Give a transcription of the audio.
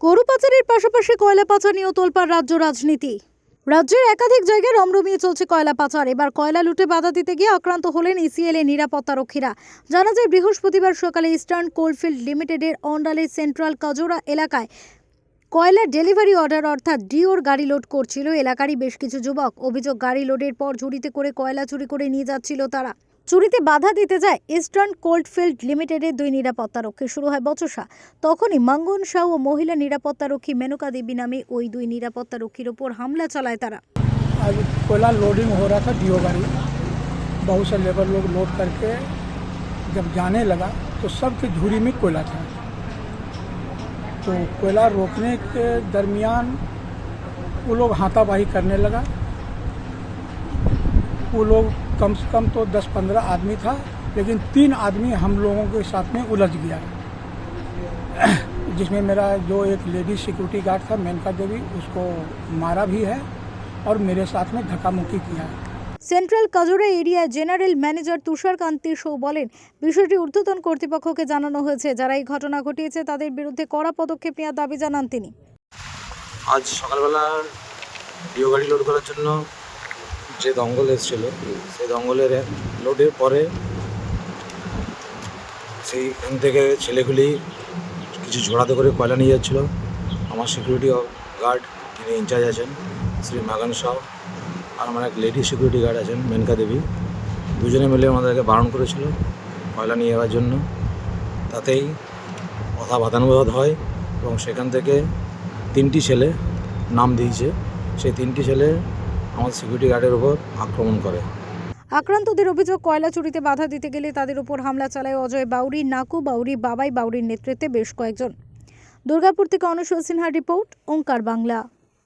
গরু পাচারের পাশাপাশি কয়লা পাচার নিয়েও তোলপাড় রাজ্য রাজনীতি। রাজ্যের একাধিক জায়গায় রমরমিয়ে চলছে কয়লা পাচার এবার কয়লা লুটে বাধা দিতে গিয়ে আক্রান্ত হলেন ইসিএল এর নিরাপত্তারক্ষীরা। জানা যায়, বৃহস্পতিবার সকালে ইস্টার্ন কোলফিল্ড লিমিটেডের অন্ডালে সেন্ট্রাল কাজোরা এলাকায় কয়লা ডেলিভারি অর্ডার অর্থাৎ ডিওর গাড়ি লোড করছিল এলাকারই বেশ কিছু যুবক। অভিযোগ, গাড়ি লোডের পর ঝুড়িতে করে কয়লা চুরি করে নিয়ে যাচ্ছিল তারা। চুরিতে বাধা দিতে যায় ইস্টার্ন কোল্ডফিল্ড লিমিটেডের দুই নিরাপত্তারক্ষী শুরু হয় বচসা তখনই মঙ্গন সাউ ও মহিলা নিরাপত্তারক্ষী মেনকা দেবী নামে ওই দুই নিরাপত্তারক্ষীর ওপর হামলা চালায় তারা आज कोयला लोडिंग हो रहा था डीओ गाड़ी बहुत से लेबर लोग लोड करके जब जाने लगा तो सबके झूरी में कोयला था तो कोयला रोकने के दरमियान वो लोग हाथापाई करने लगा वो लोग कम से कम तो 10-15 आदमी था लेकिन तीन आदमी हम लोगों के साथ में उलझ गया जिसमें मेरा जो एक लेडी सिक्योरिटी गार्ड था मेनका देवी उसको मारा भी है और मेरे साथ में धक्का मुक्की किया है সেন্ট্রাল কাজোরা এরিয়ার জেনারেল ম্যানেজার তুষার কান্তি শো বলেন বিষয়টি ঊর্ধ্বতন কর্তৃপক্ষকে জানানো হয়েছে যারা এই ঘটনা ঘটিয়েছে তাদের বিরুদ্ধে কড়া পদক্ষেপ নেওয়ার দাবি জানান তিনি আজ সকালবেলা ডিও গাড়ি লোড করার জন্য যে দঙ্গল এসেছিল, সেই দঙ্গলের লোডের পরে সেইখান থেকে ছেলেগুলি কিছু ঝোড়াতে করে কয়লা নিয়ে যাচ্ছিল। আমার সিকিউরিটি গার্ড যিনি ইনচার্জ আছেন, শ্রী মাগান শাহ আর আমার এক লেডি সিকিউরিটি গার্ড আছেন, মেনকা দেবী, দুজনে মিলে আমাদেরকে বারণ করেছিল কয়লা নিয়ে যাওয়ার জন্য। তাতেই কথা বাদানুবাদ হয় এবং সেখান থেকে তিনটি ছেলে নাম দিয়েছে। সেই তিনটি ছেলে আমাদের সিকিউরিটি গার্ডের উপর আক্রমণ করে। আক্রান্তদের অভিযোগ, কয়লা চুরিতে বাধা দিতে গেলে তাদের উপর হামলা চালায় অজয় বাউরি, নাকু বাউরি, বাবাই বাউরির নেতৃত্বে বেশ কয়েকজন। দুর্গাপুর থেকে অনুশীল সিনহার রিপোর্ট, ওঙ্কার বাংলা।